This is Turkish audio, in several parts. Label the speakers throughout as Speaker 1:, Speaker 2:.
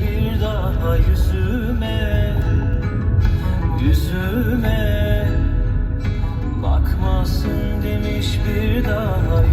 Speaker 1: Bir daha yüzüme, yüzüme. Bakmasın demiş bir daha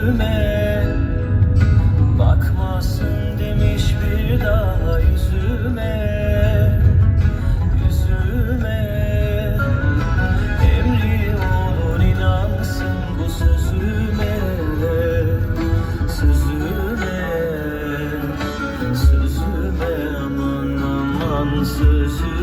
Speaker 1: yüzüme. Bakmasın demiş bir daha yüzüme. Yüzüme. Emri olun inansın bu sözüme. Sözüme. Sözüme aman aman sözüme.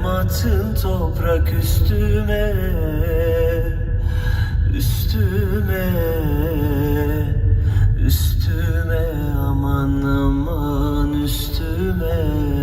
Speaker 1: Kalem atın toprak üstüme Üstüme Üstüme aman aman üstüme.